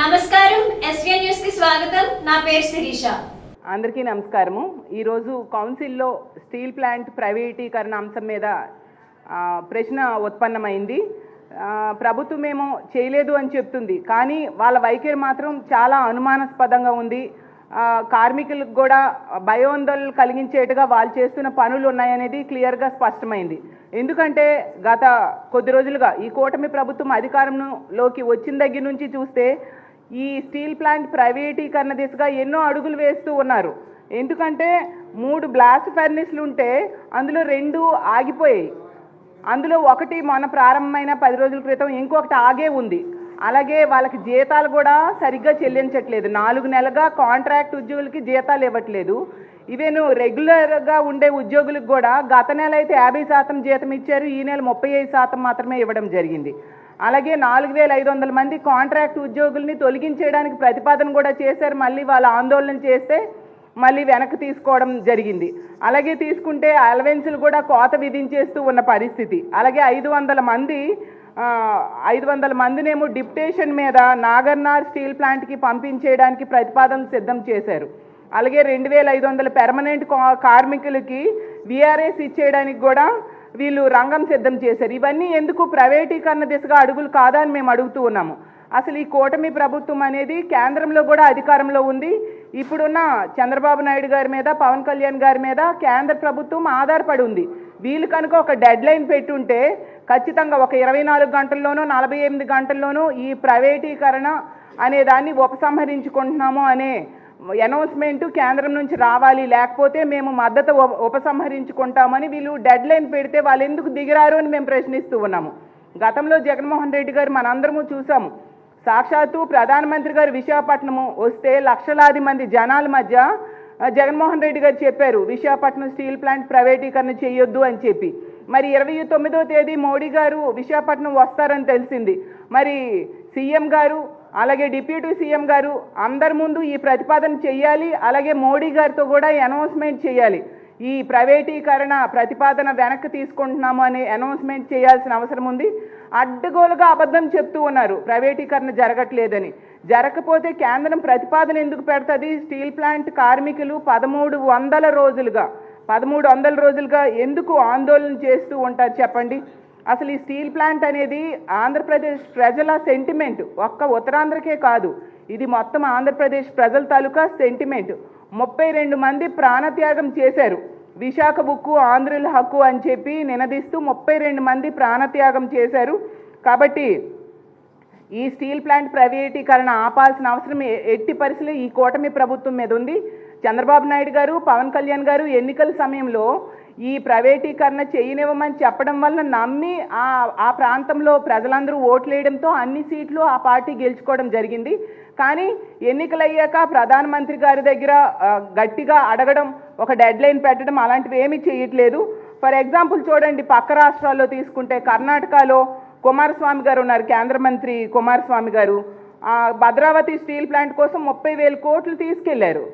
నమస్కారం ఎస్విఎన్ న్యూస్కి స్వాగతం. నా పేరు శిరీష. అందరికీ నమస్కారము. ఈరోజు కౌన్సిల్లో స్టీల్ ప్లాంట్ ప్రైవేటీకరణ అంశం మీద ప్రశ్న ఉత్పన్నమైంది. ప్రభుత్వం ఏమో చేయలేదు అని చెప్తుంది. కానీ వాళ్ళ వైఖరి మాత్రం చాలా అనుమానాస్పదంగా ఉంది. కార్మికులకు కూడా భయోందోళనలు కలిగించేట్టుగా వాళ్ళు చేస్తున్న పనులు ఉన్నాయనేది క్లియర్గా స్పష్టమైంది. ఎందుకంటే గత కొద్ది రోజులుగా ఈ కూటమి ప్రభుత్వం అధికారంలోకి వచ్చిన దగ్గర నుంచి చూస్తే ఈ స్టీల్ ప్లాంట్ ప్రైవేటీకరణ దిశగా ఎన్నో అడుగులు వేస్తూ ఉన్నారు. ఎందుకంటే మూడు బ్లాస్ట్ ఫర్నిస్లు ఉంటే అందులో రెండు ఆగిపోయాయి. అందులో ఒకటి మొన్న ప్రారంభమైన పది రోజుల క్రితం ఇంకొకటి ఆగే ఉంది. అలాగే వాళ్ళకి జీతాలు కూడా సరిగ్గా చెల్లించట్లేదు. నాలుగు నెలలుగా కాంట్రాక్ట్ ఉద్యోగులకి జీతాలు ఇవ్వట్లేదు. ఇవేను రెగ్యులర్గా ఉండే ఉద్యోగులకు కూడా గత నెల అయితే యాభై శాతం జీతం ఇచ్చారు ఈ నెల ముప్పై ఐదు శాతం మాత్రమే ఇవ్వడం జరిగింది. అలాగే నాలుగు వేల ఐదు వందల మంది కాంట్రాక్ట్ ఉద్యోగుల్ని తొలగించేయడానికి ప్రతిపాదన కూడా చేశారు. మళ్ళీ వాళ్ళు ఆందోళన చేస్తే మళ్ళీ వెనక్కి తీసుకోవడం జరిగింది. అలాగే తీసుకుంటే అలవెన్సులు కూడా కోత విధించేస్తూ ఉన్న పరిస్థితి. అలాగే ఐదు వందల మంది ఐదు వందల మందినేమో డిప్టేషన్ మీద నాగర్నార్ స్టీల్ ప్లాంట్కి పంపించేయడానికి ప్రతిపాదన సిద్ధం చేశారు. అలాగే రెండు వేల ఐదు వందల పెర్మనెంట్ కార్మికులకి విఆర్ఎస్ ఇచ్చేయడానికి కూడా వీళ్ళు రంగం సిద్ధం చేశారు. ఇవన్నీ ఎందుకు ప్రైవేటీకరణ దిశగా అడుగులు కాదా అని మేము అడుగుతూ ఉన్నాము. అసలు ఈ కూటమి ప్రభుత్వం అనేది కేంద్రంలో కూడా అధికారంలో ఉంది. ఇప్పుడున్న చంద్రబాబు నాయుడు గారి మీద పవన్ కళ్యాణ్ గారి మీద కేంద్ర ప్రభుత్వం ఆధారపడి ఉంది. వీళ్ళు కనుక ఒక డెడ్ లైన్ పెట్టుంటే ఖచ్చితంగా ఒక ఇరవై నాలుగు గంటల్లోనూ నలభై ఎనిమిది గంటల్లోనూ ఈ ప్రైవేటీకరణ అనే దాన్ని ఉపసంహరించుకుంటున్నాము అనే అనౌన్స్మెంట్ కేంద్రం నుంచి రావాలి లేకపోతే మేము మద్దతు ఉపసంహరించుకుంటామని వీళ్ళు డెడ్ లైన్ పెడితే వాళ్ళు ఎందుకు దిగిరారు అని మేము ప్రశ్నిస్తూ ఉన్నాము. గతంలో జగన్మోహన్ రెడ్డి గారు మనందరము చూసాము. సాక్షాత్తు ప్రధానమంత్రి గారు విశాఖపట్నము వస్తే లక్షలాది మంది జనాల మధ్య జగన్మోహన్ రెడ్డి గారు చెప్పారు విశాఖపట్నం స్టీల్ ప్లాంట్ ప్రైవేటీకరణ చేయొద్దు అని చెప్పి. మరి ఇరవై తొమ్మిదో తేదీ మోడీ గారు విశాఖపట్నం వస్తారని తెలిసింది. మరి సీఎం గారు అలాగే డిప్యూటీ సీఎం గారు అందరి ముందు ఈ ప్రతిపాదన చేయాలి అలాగే మోడీ గారితో కూడా అనౌన్స్మెంట్ చేయాలి. ఈ ప్రైవేటీకరణ ప్రతిపాదన వెనక్కి తీసుకుంటున్నాము అనే అనౌన్స్మెంట్ చేయాల్సిన అవసరం ఉంది. అడ్డగోలుగా అబద్ధం చెప్తూ ఉన్నారు. ప్రైవేటీకరణ జరగట్లేదని. జరగకపోతే కేంద్రం ప్రతిపాదన ఎందుకు పెడుతుంది? స్టీల్ ప్లాంట్ కార్మికులు పదమూడు వందల రోజులుగా పదమూడు వందల రోజులుగా ఎందుకు ఆందోళన చేస్తూ ఉంటారు చెప్పండి? అసలు ఈ స్టీల్ ప్లాంట్ అనేది ఆంధ్రప్రదేశ్ ప్రజల సెంటిమెంట్. ఒక్క ఉత్తరాంధ్రకే కాదు ఇది మొత్తం ఆంధ్రప్రదేశ్ ప్రజల తాలూకా సెంటిమెంట్. ముప్పై రెండు మంది ప్రాణత్యాగం చేశారు. విశాఖ ఉక్కు ఆంధ్రుల హక్కు అని చెప్పి నినదిస్తూ ముప్పై రెండు మంది ప్రాణత్యాగం చేశారు. కాబట్టి ఈ స్టీల్ ప్లాంట్ ప్రైవేటీకరణ ఆపాల్సిన అవసరం ఎ- ఎట్టి పరిస్థితులు ఈ కూటమి ప్రభుత్వం మీద ఉంది. చంద్రబాబు నాయుడు గారు పవన్ కళ్యాణ్ గారు ఎన్నికల సమయంలో ఈ ప్రైవేటీకరణ చేయనివ్వమని చెప్పడం వల్ల నమ్మి ఆ ఆ ప్రాంతంలో ప్రజలందరూ ఓట్లు వేయడంతో అన్ని సీట్లు ఆ పార్టీ గెలుచుకోవడం జరిగింది. కానీ ఎన్నికలయ్యాక ప్రధానమంత్రి గారి దగ్గర గట్టిగా అడగడం ఒక డెడ్ లైన్ పెట్టడం అలాంటివి ఏమీ చేయట్లేదు. ఫర్ ఎగ్జాంపుల్ చూడండి పక్క రాష్ట్రాల్లో తీసుకుంటే కర్ణాటకలో కుమారస్వామి గారు ఉన్నారు కేంద్ర మంత్రి కుమారస్వామి గారు. భద్రావతి స్టీల్ ప్లాంట్ కోసం ముప్పై వేల కోట్లు తీసుకెళ్ళారు.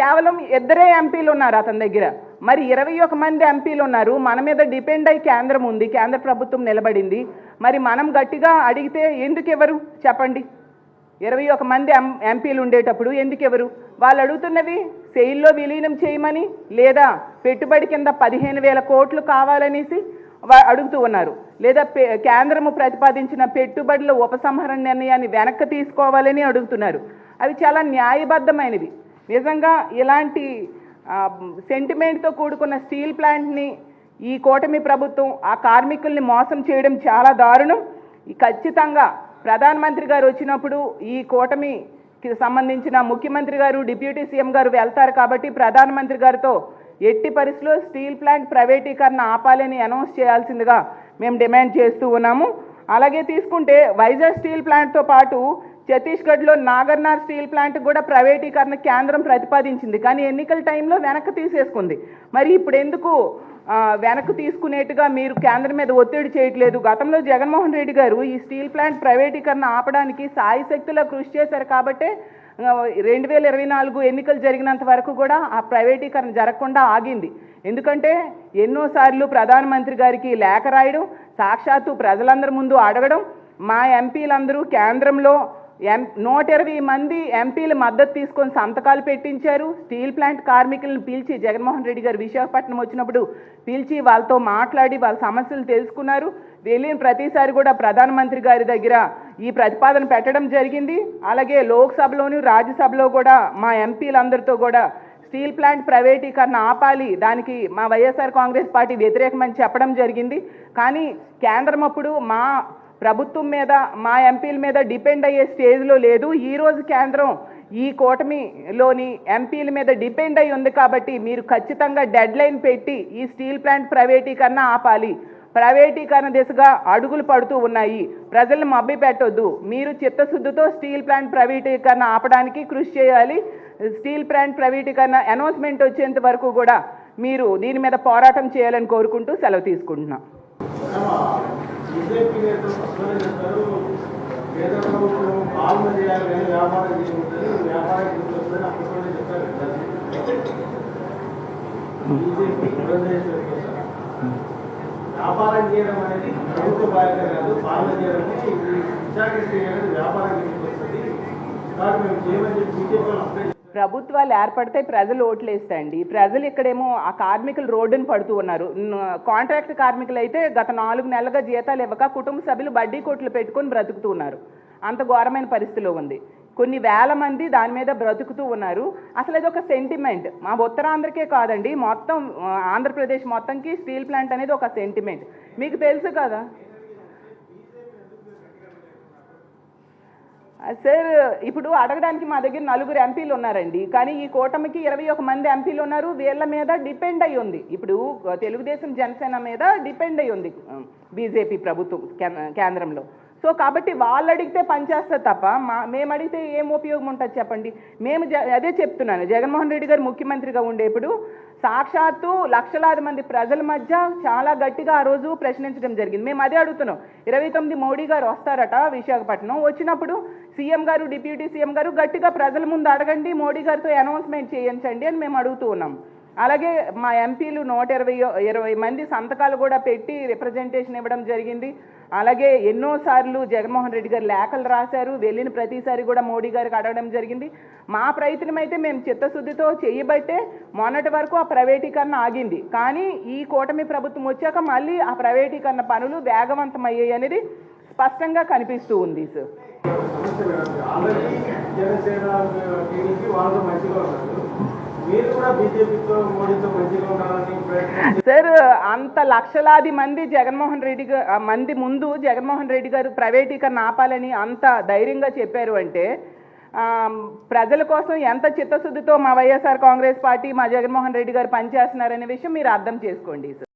కేవలం ఇద్దరే ఎంపీలు ఉన్నారు అతని దగ్గర. మరి ఇరవై ఒక మంది ఎంపీలు ఉన్నారు. మన మీద డిపెండ్ అయి కేంద్రం ఉంది. కేంద్ర ప్రభుత్వం నిలబడింది. మరి మనం గట్టిగా అడిగితే ఎందుకు ఎవరు? చెప్పండి. ఇరవై ఒక మంది ఎం ఎంపీలు ఉండేటప్పుడు ఎందుకు ఎవరు? వాళ్ళు అడుగుతున్నవి సెయిల్లో విలీనం చేయమని లేదా పెట్టుబడి కింద పదిహేను వేల కోట్లు కావాలనేసి అడుగుతూ ఉన్నారు. లేదా కేంద్రము ప్రతిపాదించిన పెట్టుబడుల ఉపసంహరణ నిర్ణయాన్ని వెనక్కి తీసుకోవాలని అడుగుతున్నారు. అవి చాలా న్యాయబద్ధమైనవి. నిజంగా ఇలాంటి సెంటిమెంట్తో కూడుకున్న స్టీల్ ప్లాంట్ని ఈ కూటమి ప్రభుత్వం ఆ కార్మికుల్ని మోసం చేయడం చాలా దారుణం. ఖచ్చితంగా ప్రధానమంత్రి గారు వచ్చినప్పుడు ఈ కూటమికి సంబంధించిన ముఖ్యమంత్రి గారు డిప్యూటీ సీఎం గారు వెళ్తారు కాబట్టి ప్రధానమంత్రి గారితో ఎట్టి పరిస్థితుల్లో స్టీల్ ప్లాంట్ ప్రైవేటీకరణ ఆపాలని అనౌన్స్ చేయాల్సిందిగా మేము డిమాండ్ చేస్తూ ఉన్నాము. అలాగే తీసుకుంటే వైజాగ్ స్టీల్ ప్లాంట్తో పాటు ఛత్తీస్గఢ్లో నాగర్నార్ స్టీల్ ప్లాంట్ కూడా ప్రైవేటీకరణ కేంద్రం ప్రతిపాదించింది. కానీ ఎన్నికల టైంలో వెనక్కి తీసేసుకుంది. మరి ఇప్పుడు ఎందుకు వెనక్కు వెనక్కి తీసుకునేట్టుగా మీరు కేంద్రం మీద ఒత్తిడి చేయట్లేదు? గతంలో జగన్మోహన్ రెడ్డి గారు ఈ స్టీల్ ప్లాంట్ ప్రైవేటీకరణ ఆపడానికి సాయి శక్తిలో కృషి చేశారు కాబట్టే రెండు వేల ఇరవై నాలుగు ఎన్నికలు జరిగినంత వరకు కూడా ఆ ప్రైవేటీకరణ జరగకుండా ఆగింది. ఎందుకంటే ఎన్నోసార్లు ప్రధానమంత్రి గారికి లేఖ రాయడం సాక్షాత్తు ప్రజలందరి ముందు అడగడం మా ఎంపీలందరూ కేంద్రంలో ఎం నూట ఇరవై మంది ఎంపీలు మద్దతు తీసుకొని సంతకాలు పెట్టించారు. స్టీల్ ప్లాంట్ కార్మికులను పిలిచి జగన్మోహన్ రెడ్డి గారు విశాఖపట్నం వచ్చినప్పుడు పిలిచి వాళ్ళతో మాట్లాడి వాళ్ళ సమస్యలు తెలుసుకున్నారు. వెళ్ళిన ప్రతిసారి కూడా ప్రధానమంత్రి గారి దగ్గర ఈ ప్రతిపాదన పెట్టడం జరిగింది. అలాగే లోక్సభలోను రాజ్యసభలో కూడా మా ఎంపీలందరితో కూడా స్టీల్ ప్లాంట్ ప్రైవేటీకరణ ఆపాలి దానికి మా వైఎస్ఆర్ కాంగ్రెస్ పార్టీ వ్యతిరేకమని చెప్పడం జరిగింది. కానీ కేంద్రం అప్పుడు మా ప్రభుత్వం మీద మా ఎంపీల మీద డిపెండ్ అయ్యే స్టేజ్లో లేదు. ఈరోజు కేంద్రం ఈ కూటమిలోని ఎంపీల మీద డిపెండ్ అయి ఉంది కాబట్టి మీరు ఖచ్చితంగా డెడ్ లైన్ పెట్టి ఈ స్టీల్ ప్లాంట్ ప్రైవేటీకరణ ఆపాలి. ప్రైవేటీకరణ దిశగా అడుగులు పడుతూ ఉన్నాయి. ప్రజలను మబ్బి పెట్టొద్దు. మీరు చిత్తశుద్ధితో స్టీల్ ప్లాంట్ ప్రైవేటీకరణ ఆపడానికి కృషి చేయాలి. స్టీల్ ప్లాంట్ ప్రైవేటీకరణ అనౌన్స్మెంట్ వచ్చేంత వరకు కూడా మీరు దీని మీద పోరాటం చేయాలని కోరుకుంటూ సెలవు తీసుకుంటున్నాం. బీజేపీ నేతలు పక్కనే చెప్తారు పేద ప్రభుత్వం పాలన చేయాలి కానీ వ్యాపారం చేయకూడదు వ్యాపారం వస్తుందని అప్పటిలోనే చెప్పారు బీజేపీ వ్యాపారం చేయడం అనేది ప్రభుత్వ బాధ్యత కాదు పాలన చేయడం ఇది విశాఖ అనేది వ్యాపారం చేయకొస్తుంది కాబట్టి మేము చేయమని చెప్పి బీజేపీ వాళ్ళు ప్రభుత్వాలు ఏర్పడితే ప్రజలు ఓట్లేస్తాయండి. ప్రజలు ఇక్కడేమో ఆ కార్మికులు రోడ్డును పడుతూ ఉన్నారు. కాంట్రాక్ట్ కార్మికులు అయితే గత నాలుగు నెలలుగా జీతాలు ఇవ్వక కుటుంబ సభ్యులు బడ్డీ కోట్లు పెట్టుకొని బ్రతుకుతూ ఉన్నారు. అంత ఘోరమైన పరిస్థితిలో ఉంది. కొన్ని వేల మంది దాని మీద బ్రతుకుతూ ఉన్నారు. అసలు ఇది ఒక సెంటిమెంట్ మా ఉత్తరాంధ్రకే కాదండి మొత్తం ఆంధ్రప్రదేశ్ మొత్తంకి స్టీల్ ప్లాంట్ అనేది ఒక సెంటిమెంట్ మీకు తెలుసు కదా? సార్ ఇప్పుడు అడగడానికి మా దగ్గర నలుగురు ఎంపీలు ఉన్నారండి. కానీ ఈ కూటమికి ఇరవై ఒక మంది ఎంపీలు ఉన్నారు. వీళ్ళ మీద డిపెండ్ అయి ఉంది. ఇప్పుడు తెలుగుదేశం జనసేన మీద డిపెండ్ అయి ఉంది బీజేపీ ప్రభుత్వం కేంద్రంలో. సో కాబట్టి వాళ్ళు అడిగితే పనిచేస్తారు తప్ప మా మేము అడిగితే ఏం ఉపయోగం ఉంటుంది చెప్పండి? మేము జ అదే చెప్తున్నాను. జగన్మోహన్ రెడ్డి గారు ముఖ్యమంత్రిగా ఉండేప్పుడు సాక్షాత్తు లక్షలాది మంది ప్రజల మధ్య చాలా గట్టిగా ఆ రోజు ప్రశ్నించడం జరిగింది. మేము అదే అడుగుతున్నాం. ఇరవై తొమ్మిది మోడీ గారు వస్తారట విశాఖపట్నం. వచ్చినప్పుడు సీఎం గారు డిప్యూటీ సీఎం గారు గట్టిగా ప్రజల ముందు అడగండి మోడీ గారితో అనౌన్స్మెంట్ చేయించండి అని మేము అడుగుతూ ఉన్నాం. అలాగే మా ఎంపీలు నూట ఇరవై ఇరవై మంది సంతకాలు కూడా పెట్టి రిప్రజెంటేషన్ ఇవ్వడం జరిగింది. అలాగే ఎన్నోసార్లు జగన్మోహన్ రెడ్డి గారు లేఖలు రాశారు. వెళ్ళిన ప్రతిసారి కూడా మోడీ గారికి అడగడం జరిగింది. మా ప్రయత్నం అయితే మేము చిత్తశుద్ధితో చేయబట్టే మొన్నటి వరకు ఆ ప్రైవేటీకరణ ఆగింది. కానీ ఈ కూటమి ప్రభుత్వం వచ్చాక మళ్ళీ ఆ ప్రైవేటీకరణ పనులు వేగవంతమయ్యాయి అనేది స్పష్టంగా కనిపిస్తూ ఉంది సార్ ఆల్రెడీ జనసేన టీడీపీ వాళ్ళతో మంచిగా ఉన్నారు. సార్ అంత లక్షలాది మంది జగన్మోహన్ రెడ్డి మంది ముందు జగన్మోహన్ రెడ్డి గారు ప్రైవేటీకరణ ఆపాలని అంత ధైర్యంగా చెప్పారు అంటే ప్రజల కోసం ఎంత చిత్తశుద్ధితో మా వైఎస్ఆర్ కాంగ్రెస్ పార్టీ మా జగన్మోహన్ రెడ్డి గారు పనిచేస్తున్నారనే విషయం మీరు అర్థం చేసుకోండి సార్.